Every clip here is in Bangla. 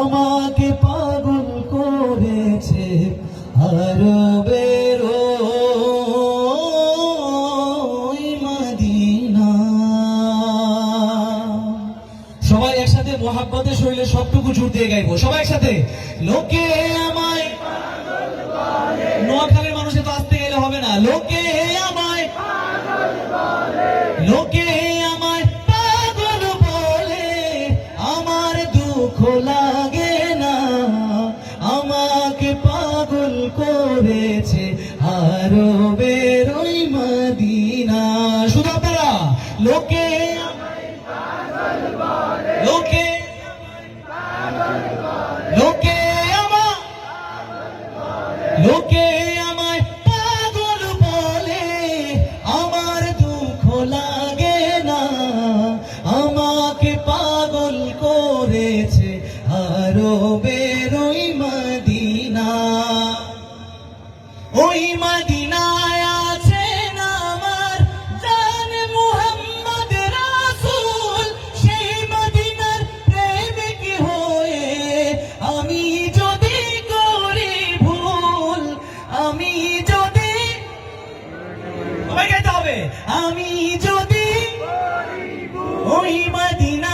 আমাকে পাগল করেছে আরবের সবাই একসাথে মোহাব্বতে শরীরে সবটুকু জোর দিয়ে গাইবো। সবাই একসাথে? লোকে আমায় নোয়াখালীর মানুষে তো আসতে গেলে হবে না। লোকে আমায়, লোকে করেছে আরও বেরোই মদিনা। শুধু আপনারা, লোকে লোকে লোকে আমার, লোকে পাগল বলে। আমার দুঃখ লাগে আমাকে পাগল করেছে আরও বেরোই আমি যদি ওই মদিনায়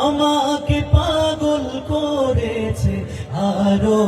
আমাকে পাগল করেছে আরও